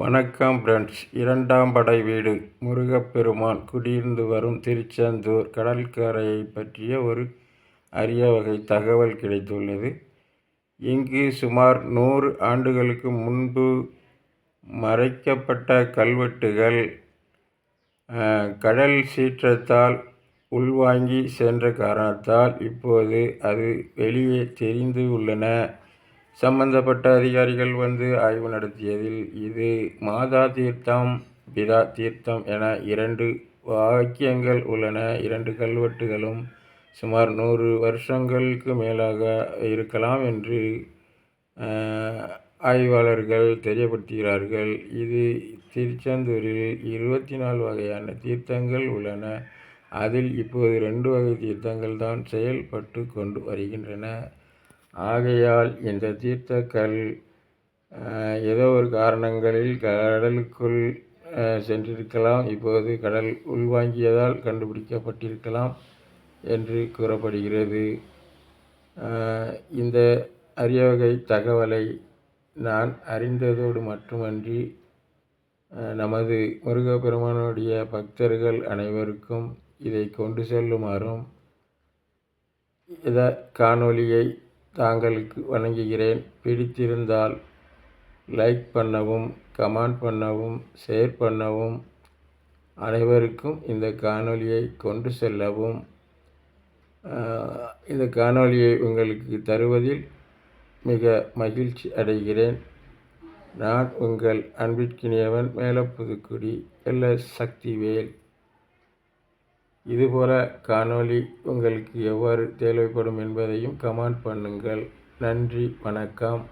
வணக்கம் ஃப்ரெண்ட்ஸ் இரண்டாம் படை வீடு முருகப்பெருமான் குடியிருந்து வரும் திருச்செந்தூர் கடற்கரையை பற்றிய ஒரு அரிய வகை தகவல் கிடைத்துள்ளது. இங்கு சுமார் நூறு ஆண்டுகளுக்கு முன்பு மறைக்கப்பட்ட கல்வெட்டுகள் கடல் சீற்றத்தால் உள்வாங்கி சென்ற காரணத்தால் இப்போது அது வெளியே தெரிந்து உள்ளன. சம்பந்தப்பட்ட அதிகாரிகள் வந்து ஆய்வு நடத்தியதில் இது மாதா தீர்த்தம் பிதா தீர்த்தம் என இரண்டு வாக்கியங்கள் உள்ளன. இரண்டு கல்வெட்டுகளும் சுமார் நூறு வருஷங்களுக்கு மேலாக இருக்கலாம் என்று ஆய்வாளர்கள் தெரியப்படுத்துகிறார்கள். இது திருச்செந்தூரில் இருபத்தி நாலு வகையான தீர்த்தங்கள் உள்ளன. அதில் இப்போது ரெண்டு வகை தீர்த்தங்கள் தான் செயல்பட்டு கொண்டு வருகின்றன. ஆகையால் இந்த தீர்த்தக்கல் ஏதோ ஒரு காரணங்களில் கடலுக்குள் சென்றிருக்கலாம். இப்போது கடல் உள்வாங்கியதால் கண்டுபிடிக்கப்பட்டிருக்கலாம் என்று கூறப்படுகிறது. இந்த அரிய வகை தகவலை நான் அறிந்ததோடு மட்டுமன்றி நமது முருகப்பெருமானுடைய பக்தர்கள் அனைவருக்கும் இதை கொண்டு செல்லுமாறும் இத காணொளியை தாங்களுக்கு வழங்குகிறேன் பிடித்திருந்தால் லைக் பண்ணவும் கமெண்ட் பண்ணவும் ஷேர் பண்ணவும். அனைவருக்கும் இந்த காணொளியை கொண்டு செல்லவும். இந்த காணொளியை உங்களுக்கு தருவதில் மிக மகிழ்ச்சி அடைகிறேன். நான் உங்கள் அன்பிற்கினியவன் மேலப்புதுக்குடி எல்ல சக்திவேல். இதுபோல காணொளி உங்களுக்கு எவ்வாறு தேவைப்படும் என்பதையும் கமெண்ட் பண்ணுங்கள். நன்றி வணக்கம்.